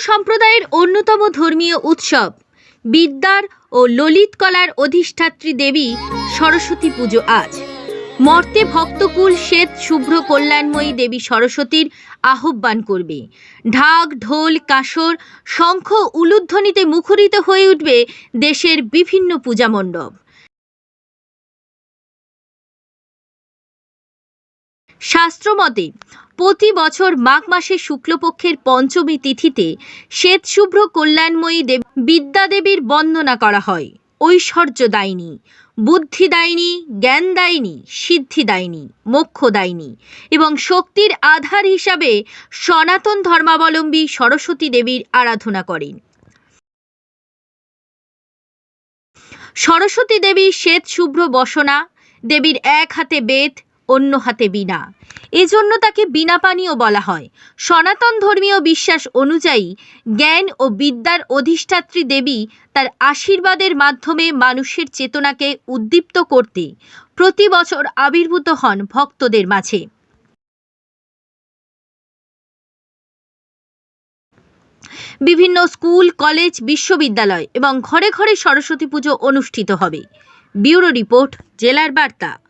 সম্প্রদায়ের অন্যতম ধর্মীয় উৎসব। বিদ্যার ও ললিত কলার অধিষ্ঠাত্রী দেবী সরস্বতী পুজো আজ। মর্তে ভক্তকুল শ্বেত শুভ্র কল্যাণময়ী দেবী সরস্বতীর আহ্বান করবে। ঢাক, ঢোল, কাসর, শঙ্খ, উলুধ্বনিতে মুখরিত হয়ে উঠবে দেশের বিভিন্ন পূজা শাস্ত্রমতে, প্রতি বছর মাঘ মাসের শুক্লপক্ষের পঞ্চমী তিথিতে শ্বেতশুভ্র কল্যাণময়ী দেব বিদ্যাদেবীর বন্দনা করা হয়। ঐশ্বর্যদায়িনী বুদ্ধিদায়িনী জ্ঞানদায়িনী সিদ্ধিদায়িনী মোক্ষদায়িনী এবং শক্তির আধার হিসাবে সনাতন ধর্মাবলম্বী সরস্বতী দেবীর আরাধনা করেন। সরস্বতী দেবী শ্বেত শুভ্র বসনা, দেবীর এক হাতে বেদ অন্য হাতে বীণা এজন্য তাকে বীণা পানীয় বলা হয়। সনাতন ধর্মীয় বিশ্বাস অনুযায়ী জ্ঞান ও বিদ্যার অধিষ্ঠাত্রী দেবী তার আশীর্বাদের মাধ্যমে মানুষের চেতনাকে উদ্দীপ্ত করতে প্রতি বছর আবির্ভূত হন ভক্তদের মাঝে। বিভিন্ন স্কুল, কলেজ, বিশ্ববিদ্যালয় এবং ঘরে ঘরে সরস্বতী পুজো অনুষ্ঠিত হবে। ব্যুরো রিপোর্ট, জেলার বার্তা।